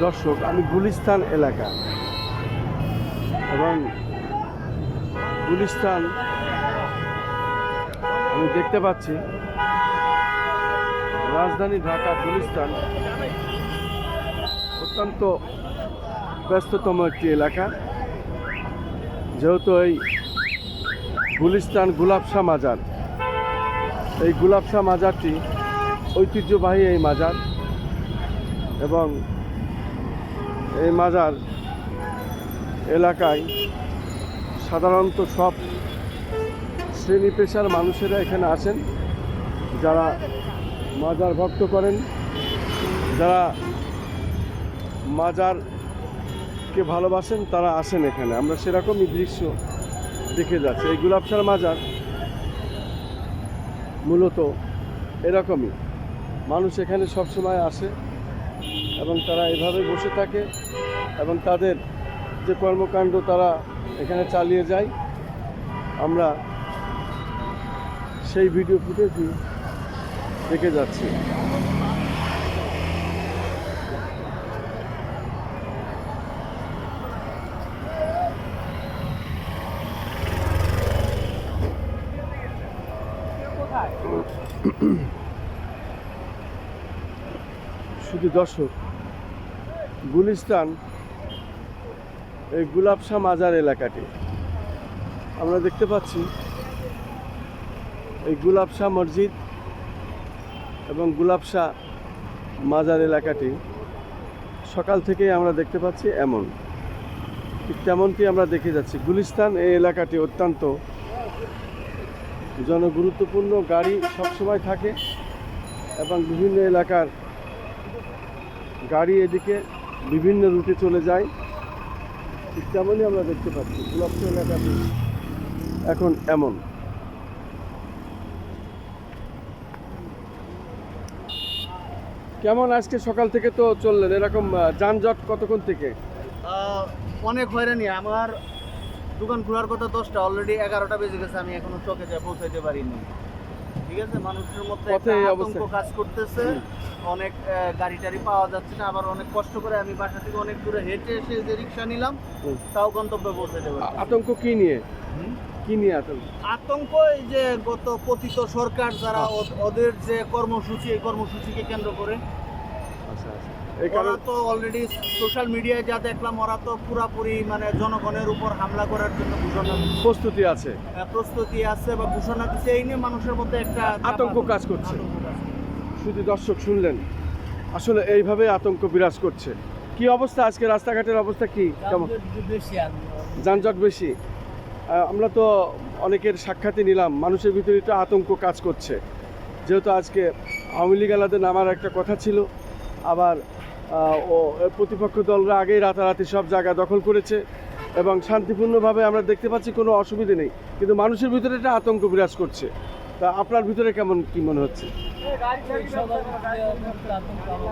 দর্শক আমি গুলিস্তান এলাকা এবং গুলিস্তান আমি দেখতে পাচ্ছি রাজধানী ঢাকা, গুলিস্তান অত্যন্ত ব্যস্ততম একটি এলাকা। যেহেতু এই গুলিস্তান গুলাবশা মাজার, এই গুলাবশা মাজারটি ঐতিহ্যবাহী এই মাজার এবং এই মাজার এলাকায় সাধারণত সব শ্রেণি পেশার মানুষেরা এখানে আসেন। যারা মাজার ভক্ত করেন। যারা মাজারকে ভালোবাসেন, তারা আসেন এখানে। আমরা সেরকমই দৃশ্য দেখে যাচ্ছি। এই গুলাবসার মাজার মূলত এরকমই। মানুষ এখানে সবসময় আসে এবং তারা এভাবে বসে থাকে এবং তাদের যে কর্মকাণ্ড, তারা এখানে চালিয়ে যায়। আমরা সেই ভিডিও ফুটেজই দেখে যাচ্ছে। শুধু দর্শক, গুলিস্তান, এই গুলাবশা মাজার এলাকাটি। আমরা দেখতে পাচ্ছি, এই গুলাবশা মসজিদ এবং গুলাবশা মাজার এলাকাটি সকাল থেকেই আমরা দেখতে পাচ্ছি এমন। ঠিক তেমনটি আমরা দেখে যাচ্ছি। গুলিস্তান এই এলাকাটি অত্যন্ত জনগুরুত্বপূর্ণ, গাড়ি সবসময় থাকে এবং বিভিন্ন এলাকার গাড়ি এদিকে বিভিন্ন রুটে চলে যায়। ঠিক তেমনই আমরা দেখতে পাচ্ছি। গুলাবশা এলাকাটি এখন এমন। কেমন আজকে সকাল থেকে তো চললেন? এরকম যানজট কতক্ষণ থেকে? অনেক হয়রানি। আমার দোকান খোলার কথা দশটা অলরেডি এগারোটা বেজে গেছে আমি এখনও চকে যা পৌঁছাইতে পারিনি। ঠিক আছে? মানুষের মধ্যে আতঙ্ক কাজ করতেছে। অনেক গাড়ি টাড়ি পাওয়া যাচ্ছে না। আবার অনেক কষ্ট করে আমি বাসা থেকে অনেক দূরে হেঁটে এসে যে রিক্সা নিলাম তাও গন্তব্যে পৌঁছাইতে পারি আতঙ্ক কি নিয়ে? কি নিয়ে আতঙ্ক আতঙ্ক এই যে গত পতিত সরকার যারা ওদের যে কর্মসূচি এই কর্মসূচিকে কেন্দ্র করে। আচ্ছা আচ্ছা। এই ওরা তো অলরেডি সোশ্যাল মিডিয়ায় যা দেখলাম ওরা তো পুরাপুরি মানে জনগণের উপর হামলা করার জন্য ঘোষণা প্রস্তুতি আছে। প্রস্তুতি আছে বা ঘোষণা দিচ্ছে। এই নিয়ে মানুষের মধ্যে একটা আতঙ্ক কাজ করছে। শুধু দর্শক শুনলেন। আসলে এইভাবে আতঙ্ক বিরাজ করছে। কি অবস্থা আজকে? রাস্তাঘাটের অবস্থা কি? কেমন? যানজট বেশি। আমরা তো অনেকের সাক্ষাৎই নিলাম, মানুষের ভিতরে একটু আতঙ্ক কাজ করছে। যেহেতু আজকে আওয়ামী লীগ আলাদা নামার একটা কথা ছিল, আবার ও প্রতিপক্ষ দলরা আগেই রাতারাতি সব জায়গা দখল করেছে এবং শান্তিপূর্ণভাবে আমরা দেখতে পাচ্ছি কোনো অসুবিধে নেই, কিন্তু মানুষের ভিতরে একটা আতঙ্ক বিরাজ করছে। তা আপনার ভিতরে কেমন কি মনে হচ্ছে?